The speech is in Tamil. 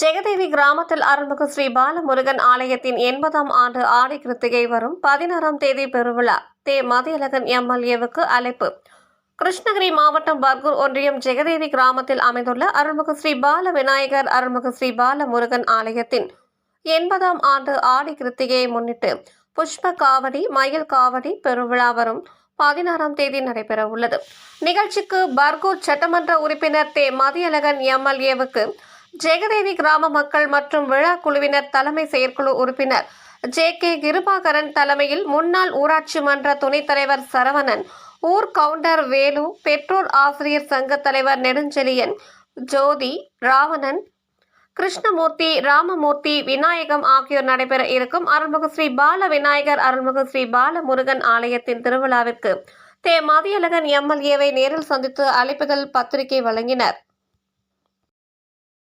ஜெகதேவி கிராமத்தில் அருள்மிகு ஸ்ரீ பாலமுருகன் ஆலயத்தின் எண்பதாம் ஆண்டு ஆடை கிருத்திகை வரும் பதினாறாம் தேதி பெருவிழா. தே. மதியழகன் எம்எல்ஏவுக்கு அழைப்பு. கிருஷ்ணகிரி மாவட்டம் பர்கூர் ஒன்றியம் ஜெகதேவி கிராமத்தில் அமைந்துள்ள அருள்மிகு ஸ்ரீ பால விநாயகர் அருள்மிகு ஸ்ரீ பாலமுருகன் ஆலயத்தின் எண்பதாம் ஆண்டு ஆடி கிருத்திகையை முன்னிட்டு புஷ்ப காவடி மயில் காவடி பெருவிழா வரும் பதினாறாம் தேதி நடைபெற உள்ளது நிகழ்ச்சிக்கு பர்கூர் சட்டமன்ற உறுப்பினர் தே. மதியழகன் எம்எல்ஏவுக்கு ஜெகதேவி கிராம மக்கள் மற்றும் விழா குழுவினர் தலைமை செயற்குழு உறுப்பினர் ஜே கே கிருபாகரன் தலைமையில் முன்னாள் ஊராட்சி மன்ற துணைத் தலைவர் சரவணன் ஊர் கவுண்டர் வேலு பெற்றோர் ஆசிரியர் சங்க தலைவர் நெடுஞ்செழியன் ஜோதி ராவணன் கிருஷ்ணமூர்த்தி ராமமூர்த்தி விநாயகம் ஆகியோர் நடைபெற இருக்கும் அருள்மிகு ஸ்ரீ பால விநாயகர் அருள்மிகு ஸ்ரீ பாலமுருகன் ஆலயத்தின் திருவிழாவிற்கு. தே. மதியழகன் எம்எல்ஏவை நேரில் சந்தித்து அழைப்புதல் பத்திரிகை வழங்கினர்.